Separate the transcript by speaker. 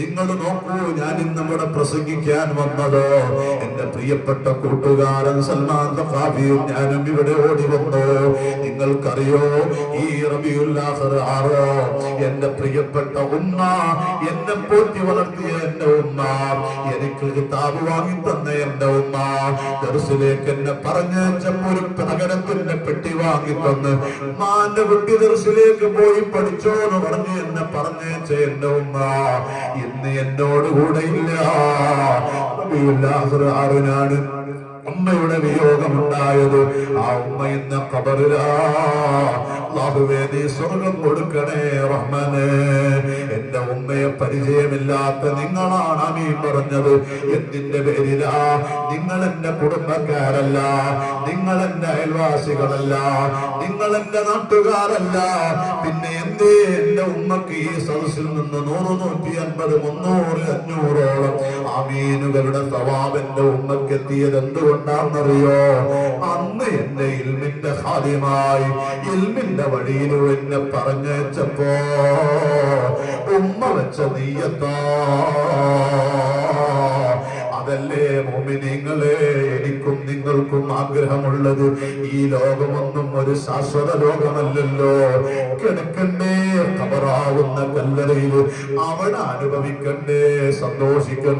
Speaker 1: നിങ്ങൾ നോക്കൂ ഞാൻ ഇന്ന് ഇവിടെ പ്രസംഗിക്കാൻ വന്നത്. എന്റെ പ്രിയപ്പെട്ട കൂട്ടുകാരൻ സൽമാൻ ഞാനും ഇവിടെ ഓടി വന്നു. നിങ്ങൾക്കറിയോ? ഈ റബിയുല്ലാഹർ ആറോ? എന്റെ പ്രിയപ്പെട്ട ഉമ്മ എന്നെ പോറ്റി വളർത്തിയ എന്റെ ഉമ്മ എനിക്ക് കിതാബ് വാങ്ങി തന്ന എന്റെ ഉമ്മ ദർസിലേക്ക് എന്നെ പറഞ്ഞു ഒരു പ്രകടത്തിന്റെ പെട്ടി വാങ്ങി തന്ന് മാന്റെ കുട്ടി ദർസിലേക്ക് പോയി പഠിച്ചോ എന്ന് പറഞ്ഞ് എന്നെ പറഞ്ഞേച്ച എന്റെ ഉമ്മ ഇന്ന് എന്നോട് കൂടെ ഇല്ല. റബിയുല്ലാഹർ ആറിനാണ് ഉമ്മയുടെ വിയോഗമുണ്ടായത്. ആ ഉമ്മ ഇന്ന് കബറിലാ അല്ലാഹുവേ നീ സ്വർഗം കൊടുക്കണേ റഹ്മാനെ. പരിചയമില്ലാത്ത നിങ്ങളാണ് അമീൻ പറഞ്ഞത്. എന്തിന്റെ പേരിലാ? നിങ്ങൾ എന്റെ കുടുംബക്കാരല്ല. നിങ്ങൾ എന്റെ അയൽവാസികളല്ല. നിങ്ങൾ എന്റെ നാട്ടുകാരല്ല. പിന്നെ എന്തേ എന്റെ ഉമ്മക്ക് ഈ സദസ്സിൽ നിന്ന് നൂറ് നൂറ്റി അൻപത് മുന്നൂറ് അഞ്ഞൂറോളം അമീനുകളുടെ സ്വഭാവ എന്റെ ഉമ്മക്ക് എത്തിയത് എന്തുകൊണ്ടാണെന്നറിയോ? അന്ന് എന്റെ ഇൽമിന്റെ ഹാദ്യമായി ഇൽമിന്റെ വഴിയിലൂടെ എന്നെ പറഞ്ഞേച്ചപ്പോ ഉമ്മ അതല്ലേ മോമിനിങ്ങളെ എനിക്കും നിങ്ങൾക്കും ആഗ്രഹമുള്ളത്. ഈ ലോകമൊന്നും ഒരു ശാശ്വത ലോകമല്ലല്ലോ. കിടക്കണ്ടേ കബറാവുന്ന കല്ലറയിൽ അവിടെ അനുഭവിക്കണ്ടേ സന്തോഷിക്കണ്ടേ.